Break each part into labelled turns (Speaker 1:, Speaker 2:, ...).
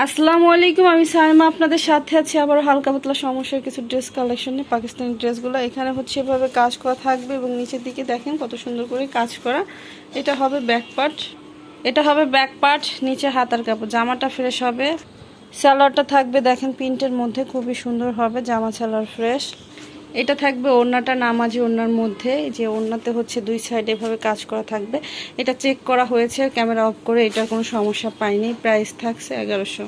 Speaker 1: আসসালামু আলাইকুম, আমি সাইমা। আপনাদের সাথে আছি আবার হালকা পাতলা সমস্যার কিছু ড্রেস কালেকশনে পাকিস্তানি ড্রেসগুলো। এখানে হচ্ছে এভাবে কাজ করা থাকবে এবং নিচের দিকে দেখেন কত সুন্দর করে কাজ করা। এটা হবে ব্যাক পার্ট এটা হবে ব্যাক পার্ট নিচে হাতার কাপড়। জামাটা ফ্রেশ হবে। স্যালোয়ারটা থাকবে, দেখেন প্রিন্টের মধ্যে খুবই সুন্দর হবে, জামা স্যালোয়ার ফ্রেশ এটা থাকবে ওড়নাটা নামাজি ওড়নার মধ্যে যে ওড়নাতে হচ্ছে দুই সাইডে এভাবে কাজ করা থাকবে। এটা চেক করা হয়েছে ক্যামেরা অফ করে এটার কোনো সমস্যা পাইনি প্রাইস থাকছে এগারোশো।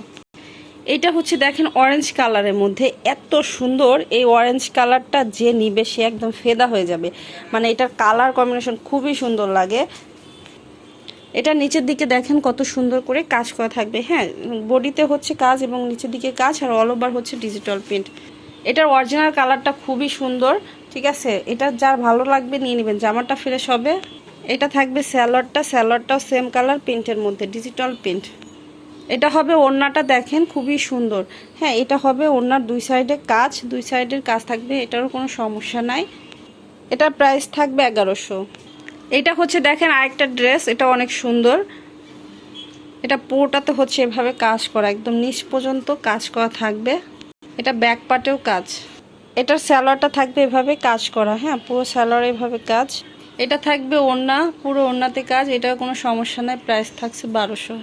Speaker 1: এটা হচ্ছে দেখেন অরেঞ্জ কালারের মধ্যে, এত সুন্দর এই অরেঞ্জ কালারটা যে নিবে সে একদম ফেদা হয়ে যাবে। মানে এটার কালার কম্বিনেশন খুবই সুন্দর লাগে। এটা নিচের দিকে দেখেন কত সুন্দর করে কাজ করা থাকবে। হ্যাঁ বডিতে হচ্ছে কাজ এবং নিচের দিকে কাজ আর অল ওভার হচ্ছে ডিজিটাল প্রিন্ট এটার অরিজিনাল কালারটা খুবই সুন্দর, ঠিক আছে? এটা যার ভালো লাগবে নিয়ে নেবেন। জামাটা ফ্রেশ হবে। এটা থাকবে স্যালোয়ারটা। স্যালোয়ারটাও সেম কালার প্রিন্টের মধ্যে ডিজিটাল প্রিন্ট এটা হবে ওড়নাটা দেখেন, খুবই সুন্দর। হ্যাঁ এটা হবে ওড়নার দুই সাইডে কাজ। দুই সাইডের কাজ থাকবে, এটারও কোনো সমস্যা নাই। এটার প্রাইস থাকবে এগারোশো। এটা হচ্ছে দেখেন আরেকটা ড্রেস এটা অনেক সুন্দর। এটা পুরোটাতে হচ্ছে এভাবে কাজ করা, একদম নিচ পর্যন্ত কাজ করা থাকবে। এটা ব্যাক পার্টেও কাজ। এটার স্যালোয়ারটা থাকবে এভাবে কাজ করা হ্যাঁ পুরো স্যালোয়ার এভাবে কাজ। এটা থাকবে ওড়না, পুরো ওড়নাতে কাজ এটার কোনো সমস্যা নাই প্রাইস থাকছে বারোশো।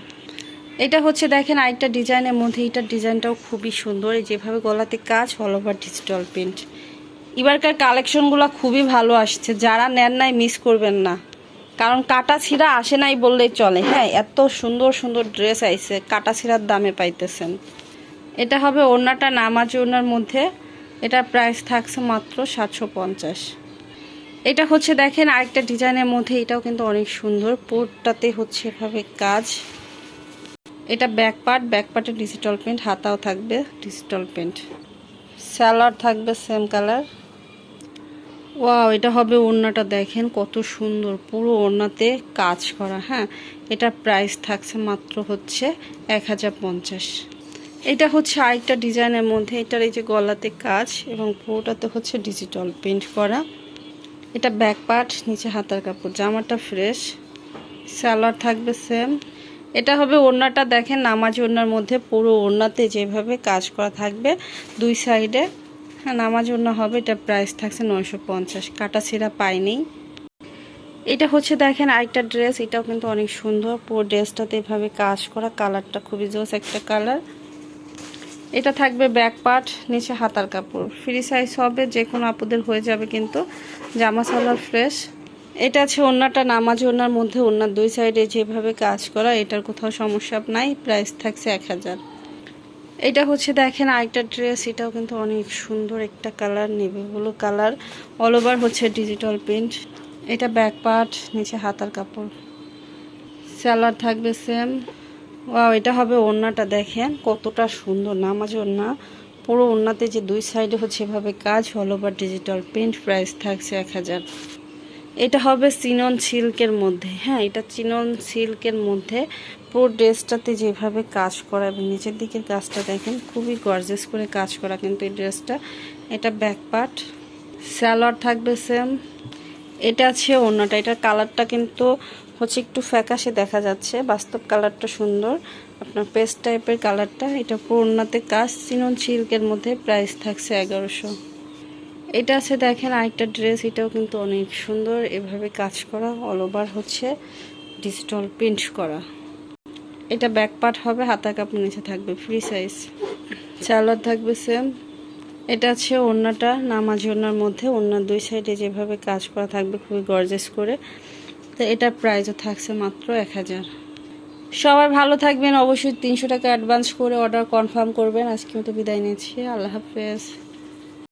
Speaker 1: এটা হচ্ছে দেখেন আরেকটা ডিজাইনের মধ্যে, এটার ডিজাইনটাও খুবই সুন্দর যেভাবে গলাতে কাজ অল ওভার ডিজিটাল প্রিন্ট এবারকার কালেকশনগুলো খুবই ভালো আসছে, যারা নেন নাই মিস করবেন না। কারণ কাটা ছিঁড়া আসে নাই বললেই চলে হ্যাঁ এত সুন্দর সুন্দর ড্রেস আইছে, কাটা ছিঁড়ার দামে পাইতেছেন। এটা হবে ওড়নাটা নামাজি ওড়নার মধ্যে। এটার প্রাইস থাকছে মাত্র সাতশো পঞ্চাশ। এটা হচ্ছে দেখেন আরেকটা ডিজাইনের মধ্যে, এটাও কিন্তু অনেক সুন্দর। পোর্টটাতে হচ্ছে এভাবে কাজ। এটা ব্যাক পার্ট ব্যাক পার্টে ডিজিটাল প্রিন্ট হাতাও থাকবে ডিজিটাল প্রিন্ট স্যালাড থাকবে সেম কালার ওয়াও এটা হবে ওড়নাটা দেখেন, কত সুন্দর। পুরো ওড়নাতে কাজ করা হ্যাঁ? এটার প্রাইস থাকছে মাত্র হচ্ছে এক হাজার পঞ্চাশ। এটা হচ্ছে আরেকটা ডিজাইনের মধ্যে, এটার এই যে গলাতে কাজ এবং পুরোটাতে হচ্ছে ডিজিটাল প্রিন্ট করা। এটা ব্যাক পার্ট নিচে হাতার কাপড়, জামাটা ফ্রেশ স্যালাড থাকবে সেম এটা হবে ওড়নাটা দেখেন, নামাজ ওড়নার মধ্যে পুরো ওড়নাতে যেভাবে কাজ করা থাকবে দুই সাইডে হ্যাঁ নামাজ ওড়না হবে, এটা প্রাইস থাকছে নয়শো পঞ্চাশ, কাটা ছিঁড়া পাইনি। এটা হচ্ছে দেখেন আরেকটা ড্রেস এটাও কিন্তু অনেক সুন্দর, পুরো ড্রেসটাতে এভাবে কাজ করা কালারটা খুবই জোস একটা কালার এটা থাকবে ব্যাক পার্ট, নিচে হাতার কাপড়। ফ্রি সাইজ হবে যে কোনো আপুদের হয়ে যাবে কিন্তু। জামা সালোয়ার ফ্রেশ। এটা আছে ওড়নাটা নামাজ ওড়নার মধ্যে ওড়নার দুই সাইডে যেভাবে কাজ করা, এটার কোথাও সমস্যা নাই, প্রাইস থাকছে এক হাজার। এটা হচ্ছে দেখেন আরেকটা ড্রেস, এটাও কিন্তু অনেক সুন্দর একটা কালার নেবে। ব্লু কালার অল ওভার হচ্ছে ডিজিটাল প্রিন্ট এটা ব্যাক পার্ট, নিচে হাতার কাপড়। স্যালার থাকবে সেম ওয়াও, এটা হবে ওড়নাটা দেখেন, কতটা সুন্দর। নামাজ ওড়না, পুরো ওড়নাতে যে দুই সাইডে হচ্ছে এভাবে কাজ অল বা ডিজিটাল প্রিন্ট প্রাইস থাকছে এক হাজার। এটা হবে চিনন সিল্কের মধ্যে হ্যাঁ এটা চিনন সিল্কের মধ্যে পুরো ড্রেসটাতে যেভাবে কাজ করা এবং নিচের দিকের কাজটা দেখেন, খুবই গর্জেস করে কাজ করা কিন্তু এই ড্রেসটা। এটা ব্যাক পার্ট স্যালোয়ার থাকবে সেম এটা আছে অন্যটা। এটার কালারটা কিন্তু হচ্ছে একটু ফ্যাকাশে দেখা যাচ্ছে। বাস্তব কালারটা সুন্দর। আপনার পেস্ট টাইপের কালারটা। এটা পুরোনাতে কাজ চিনন সিল্কের মধ্যে প্রাইস থাকছে এগারোশো। এটা আছে দেখেন আরেকটা ড্রেস। এটাও কিন্তু অনেক সুন্দর। এভাবে কাজ করা অল ওভার হচ্ছে ডিজিটাল প্রিন্ট করা। এটা ব্যাক পার্ট হবে হাতা কাপড় নিচে থাকবে ফ্রি সাইজ চালার থাকবে সেম এটা আছে ওড়নাটা, নামাজ ওড়নার মধ্যে ওড়নার দুই সাইডে যেভাবে কাজ করা থাকবে খুবই গর্জেস করে। তো এটার প্রাইসও থাকছে মাত্র এক হাজার। সবাই ভালো থাকবেন, অবশ্যই তিনশো টাকা অ্যাডভান্স করে অর্ডার কনফার্ম করবেন। আজকে মতো বিদায় নিচ্ছি, আল্লাহ হাফেজ।